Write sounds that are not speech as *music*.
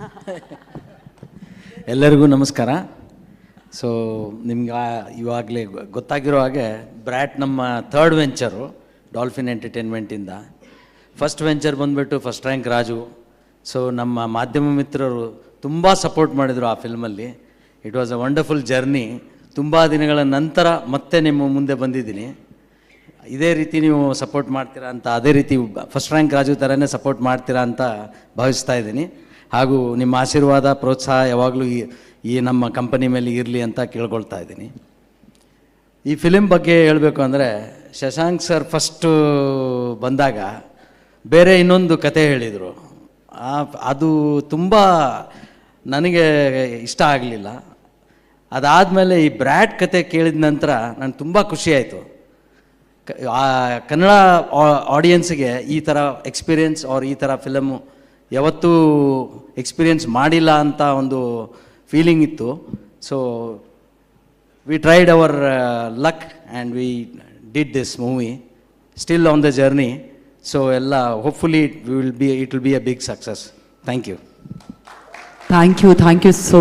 *laughs* ಎಲ್ಲರಿಗೂ ನಮಸ್ಕಾರ. ಸೊ ನಿಮ್ಗೆ ಇವಾಗಲೇ ಗೊತ್ತಾಗಿರೋ ಹಾಗೆ ಬ್ರ್ಯಾಟ್ ನಮ್ಮ ಥರ್ಡ್ ವೆಂಚರು ಡಾಲ್ಫಿನ್ ಎಂಟರ್ಟೈನ್ಮೆಂಟಿಂದ ಫಸ್ಟ್ ವೆಂಚರ್ ಬಂದುಬಿಟ್ಟು ಫಸ್ಟ್ ರ್ಯಾಂಕ್ ರಾಜು. ಸೊ ನಮ್ಮ ಮಾಧ್ಯಮ ಮಿತ್ರರು ತುಂಬ ಸಪೋರ್ಟ್ ಮಾಡಿದರು ಆ ಫಿಲ್ಮಲ್ಲಿ it was a wonderful journey ತುಂಬ ದಿನಗಳ ನಂತರ ಮತ್ತೆ ನಿಮ್ಮ ಮುಂದೆ ಬಂದಿದ್ದೀನಿ. ಇದೇ ರೀತಿ ನೀವು ಸಪೋರ್ಟ್ ಮಾಡ್ತೀರಾ ಅಂತ, ಅದೇ ರೀತಿ ಫಸ್ಟ್ ರ್ಯಾಂಕ್ ರಾಜು ಥರನೇ ಸಪೋರ್ಟ್ ಮಾಡ್ತೀರಾ ಅಂತ ಭಾವಿಸ್ತಾ ಇದ್ದೀನಿ. ಹಾಗೂ ನಿಮ್ಮ ಆಶೀರ್ವಾದ, ಪ್ರೋತ್ಸಾಹ ಯಾವಾಗಲೂ ಈ ನಮ್ಮ ಕಂಪನಿ ಮೇಲೆ ಇರಲಿ ಅಂತ ಕೇಳ್ಕೊಳ್ತಾ ಇದ್ದೀನಿ. ಈ ಫಿಲಿಮ್ ಬಗ್ಗೆ ಹೇಳಬೇಕು ಅಂದರೆ, ಶಶಾಂಕ್ ಸರ್ ಫಸ್ಟು ಬಂದಾಗ ಬೇರೆ ಇನ್ನೊಂದು ಕತೆ ಹೇಳಿದರು. ಅದು ತುಂಬ ನನಗೆ ಇಷ್ಟ ಆಗಲಿಲ್ಲ. ಅದಾದಮೇಲೆ ಈ ಬ್ರ್ಯಾಡ್ ಕತೆ ಕೇಳಿದ ನಂತರ ನಾನು ತುಂಬ ಖುಷಿಯಾಯಿತು ಕನ್ನಡ ಆಡಿಯನ್ಸ್ಗೆ ಈ ಥರ ಎಕ್ಸ್ಪೀರಿಯನ್ಸ್ ಅವ್ರ ಈ ಥರ ಫಿಲಮು ಯಾವತ್ತೂ ಎಕ್ಸ್ಪೀರಿಯೆನ್ಸ್ ಮಾಡಿಲ್ಲ ಅಂತ ಒಂದು ಫೀಲಿಂಗ್ ಇತ್ತು. So we tried our luck and we did this movie still on the journey so ಎಲ್ಲ hopefully will be it will be a big success thank you thank you thank you so